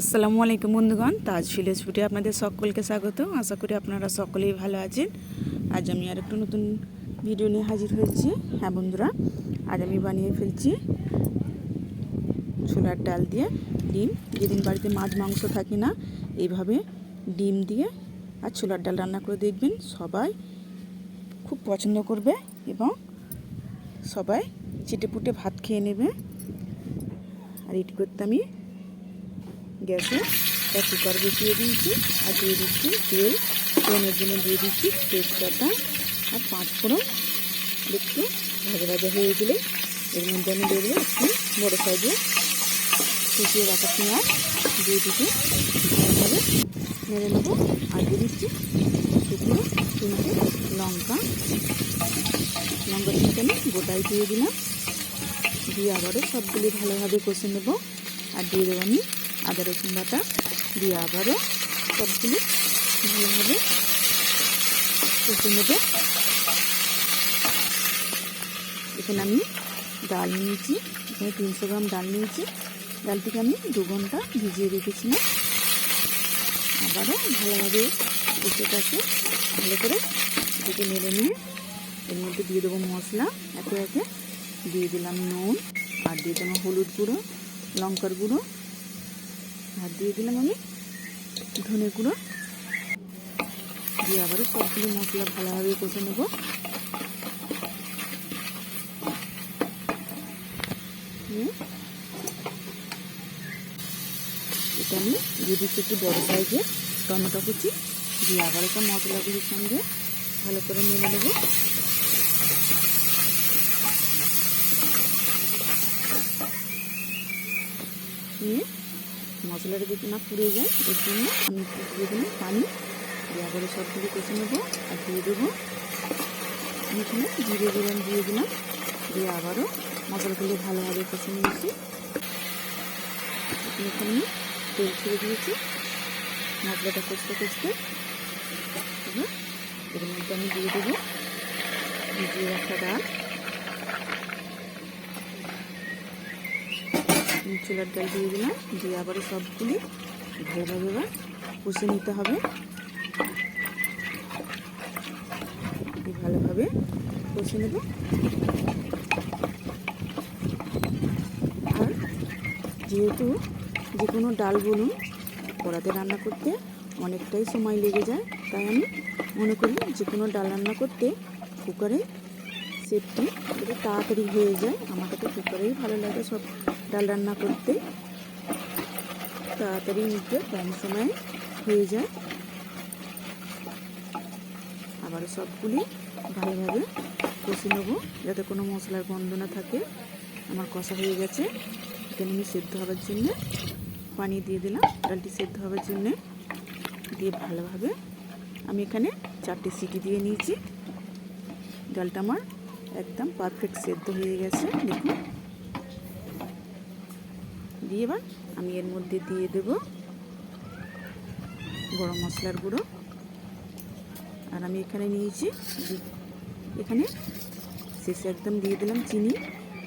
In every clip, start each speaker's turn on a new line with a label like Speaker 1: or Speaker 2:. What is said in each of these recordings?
Speaker 1: আসসালামু আলাইকুম বন্ধুগণ তাজ ভিলেজ ফুটে আপনাদের সকলকে স্বাগত। আশা করি আপনারা সকলেই ভালো আছেন। আজ আমি আর একটু নতুন ভিডিও নিয়ে হাজির হয়েছি। হ্যাঁ বন্ধুরা, আজ আমি বানিয়ে ফেলছি ছোলার ডাল দিয়ে ডিম। যেদিন বাড়িতে মাছ, মাংস থাকে না, এইভাবে ডিম দিয়ে আর ছোলার ডাল রান্না করে দেখবেন। সবাই খুব পছন্দ করবে এবং সবাই চেটেপুটে ভাত খেয়ে নেবে। আর এটি করতে আমি গ্যাসে একটা কুকার বসিয়ে দিয়েছি, আর দিয়ে দিচ্ছি তেল। ফোনের জন্য দিয়ে দিচ্ছি তেজপাতা আর পাঁচ ফোড়ন একটু ভাজা ভাজা হয়ে গেলে এর মধ্যে আমি দিয়ে দেবো একটু বড়ো সাইজে কুচিয়ে রাখা পেঁয়াজ। দিয়ে দিচ্ছি ভালোভাবে নেড়ে নেব। আর দিয়ে দিচ্ছি শুকনো তিনটে লঙ্কা। লঙ্কা তিনটে আমি গোটাই দিয়ে দিলাম। দিয়ে আবারও সবগুলি ভালোভাবে কষে নেব। আর দিয়ে দেবো আমি আদা রসুন বাটা দিয়ে আবারও সবগুলি ভালোভাবে কষে নেব। এখানে আমি ডাল নিয়েছি। এখানে তিনশো গ্রাম ডাল নিয়েছি। ডালটিকে আমি দু ঘণ্টা ভিজিয়ে রেখেছিলাম। আবারও ভালোভাবে কষে কাছে ভালো করে এটাকে নেড়ে নিয়ে এর মধ্যে দিয়ে দেবো মশলা। একে একে দিয়ে দিলাম নুন। আর দিয়ে দিলাম হলুদ গুঁড়ো, লঙ্কার গুঁড়ো। আর দিয়ে দিলাম আমি। ধনে গুঁড়ো। দিয়ে আবারও সবগুলো মশলা ভালোভাবে কষে নেব। এটা আমি দিচ্ছি একটু বড়ো সাইজের টমেটো কুচি দিয়ে আবার একটা মশলাগুলির সঙ্গে ভালো করে নেড়ে নেব। নিয়ে মশলাটা যদি না পুড়ে যায়, এর জন্য আমি দিয়ে দিলাম পানি। দিয়ে আবার সবগুলো কষে নেব আর দিয়ে দেবো এখানে জিরে গরম দিয়ে দিলাম। দিয়ে আবারও মশলাগুলো ভালোভাবে কষে নিয়েছি। এখানে আমি তেল ছেড়ে দিয়েছি। মশলাটা কষতে কষতে এর মধ্যে আমি দিয়ে দেবো ভিজিয়ে রাখা ডাল। ছোলার ডাল দিয়ে দিলাম। দিয়ে আবার সবগুলি ভালোভাবে এবার কষে নিতে হবে। ভালোভাবে কষে নেব। আর যেহেতু যে কোনো ডাল বলুন, কড়াতে রান্না করতে অনেকটাই সময় লেগে যায়, তাই আমি মনে করি যে কোনো ডাল রান্না করতে কুকারে যাতে তাড়াতাড়ি হয়ে যায়। আমার কাছে কুকারেই ভালো লাগে সব। ডাল রান্না করতে। তাড়াতাড়ি নিতে কম সময়ে হয়ে যায়। আবার সবগুলি ভালোভাবে কষে নেব, যাতে কোনো মশলার গন্ধ না থাকে। আমার কষা হয়ে গেছে। এখানে আমি সেদ্ধ হওয়ার জন্যে পানি দিয়ে দিলাম। ডালটি সেদ্ধ হওয়ার জন্যে দিয়ে ভালোভাবে আমি এখানে চারটে সিটি দিয়ে নিয়েছি। ডালটা আমার একদম পারফেক্ট সেদ্ধ হয়ে গেছে। দেখুন। দিয়ে এবার আমি এর মধ্যে দিয়ে দেব গরম মশলার গুঁড়ো। আর আমি এখানে নিয়েছি এখানে শেষে একদম দিয়ে দিলাম চিনি।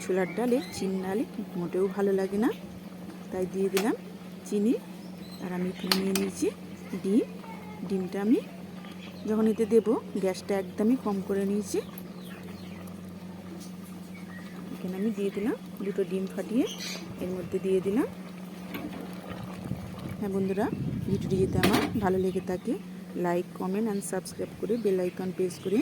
Speaker 1: ছোলার ডালে চিনি ডালে মোটেও ভালো লাগে না। তাই দিয়ে দিলাম চিনি। আর আমি এখানে নিয়ে নিয়েছি ডিম। ডিমটা আমি যখন এতে দেবো, গ্যাসটা একদমই কম করে নিয়েছি। এখানে আমি দিয়ে দিলাম দুটো ডিম ফাটিয়ে, এর মধ্যে দিয়ে দিলাম। হ্যাঁ বন্ধুরা, ভিডিওটি যেতে আমার ভালো লেগে থাকে লাইক কমেন্ট অ্যান্ড সাবস্ক্রাইব করে বেল আইকন প্রেস করে